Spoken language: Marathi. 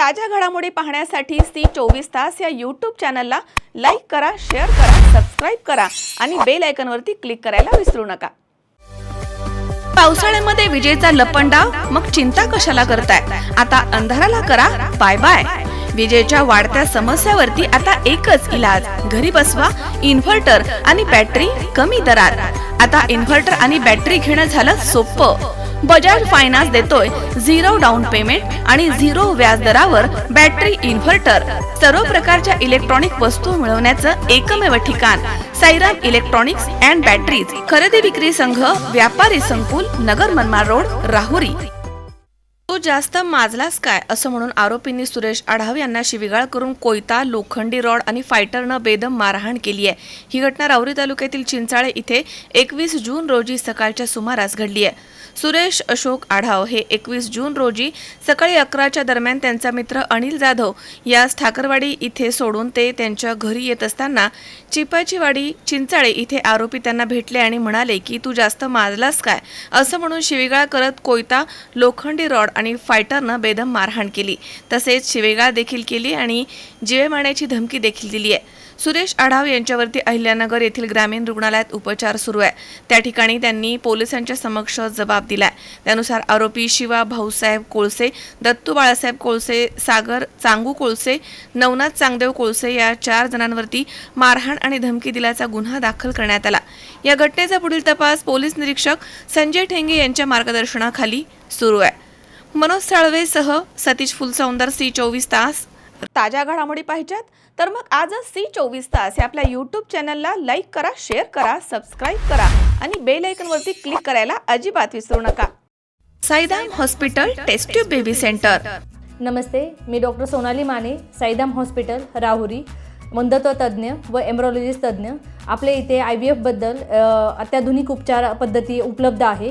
ताज्या घडामोडी पाहण्यासाठी सी चोवीस तास या यूट्यूब चॅनलला लाईक करा शेअर करा सबस्क्राईब करा आणि बेल आयकॉनवरती क्लिक करायला विसरू नका. पावसाळ्यामध्ये विजेचा लपंडाव? मग चिंता कशाला करताय? आता अंधाराला करा बाय बाय विजेच्या वाढत्या समस्यावरती आता एकच इलाज घरी बसवा इन्व्हर्टर आणि बॅटरी कमी दरात. आता इन्व्हर्टर आणि बॅटरी घेणं झालं सोपं. बजाज फायनान्स देतोय झिरो डाऊन पेमेंट आणि झिरो व्याज दरावर बॅटरी इन्व्हर्टर. सर्व प्रकारच्या इलेक्ट्रॉनिक वस्तू मिळवण्याचं एकमेव ठिकाण. Sairam electronics and batteries. खरेदी विक्री संघ व्यापारी संकुल नगर मनमाड रोड राहुरी. तू जास्त माजलास काय? असं म्हणून आरोपींनी सुरेश आढाव यांना शिविगाळ करून कोयता लोखंडी रॉड आणि फायटरनं बेदम मारहाण केली आहे. ही घटना राहुरी तालुक्यातील चिंचाळे इथे एकवीस जून रोजी सकाळच्या सुमारास घडली आहे. सुरेश अशोक आढाव. हे एकवीस जून रोजी सकाळी अकराच्या दरम्यान त्यांचा मित्र अनिल जाधव यास ठाकरवाडी इथे सोडून ते त्यांच्या घरी येत असताना चिपाचीवाडी चिंचाळे इथे आरोपी त्यांना भेटले आणि म्हणाले की तू जास्त माजलास काय? असं म्हणून शिवीगाळ करत कोयता लोखंडी रॉड आणि फायटरनं बेदम मारहाण केली. तसेच शिवेगाळ देखील केली आणि जिवे मारण्याची धमकी देखील दिली आहे. सुरेश आढाव यांच्यावरती अहिल्यानगर येथील ग्रामीण रुग्णालयात उपचार सुरू आहे. त्या ठिकाणी त्यांनी पोलिसांच्या समक्ष जबाब दिलाय. त्यानुसार आरोपी शिवा भाऊसाहेब कोळसे दत्तू बाळासाहेब कोळसे सागर चांगू कोळसे नवनाथ चांगदेव कोळसे या चार जणांवरती मारहाण आणि धमकी दिल्याचा गुन्हा दाखल करण्यात आला. या घटनेचा पुढील तपास पोलीस निरीक्षक संजय ठेंगे यांच्या मार्गदर्शनाखाली सुरू आहे. मनोज साळवेसह सतीश फुलसौंदर सी चोवीस तास ताज्या घडामोडी पाहिजेत. तर मग आजच सी चोवीस तास या आपल्या यूट्यूब चॅनलला लाईक करा शेअर करा सबस्क्राईब करा आणि बेल आयकनवरती क्लिक करायला अजिबात विसरू नका. Saidam hospital test tube baby centre नमस्ते मी डॉक्टर सोनाली माने साईदाम हॉस्पिटल राहुरी मंदत्व तज्ज्ञ व एम्ब्रॉलॉजिस्ट तज्ज्ञ. आपल्या इथे आय बी एफबद्दल अत्याधुनिक उपचार पद्धती उपलब्ध आहे.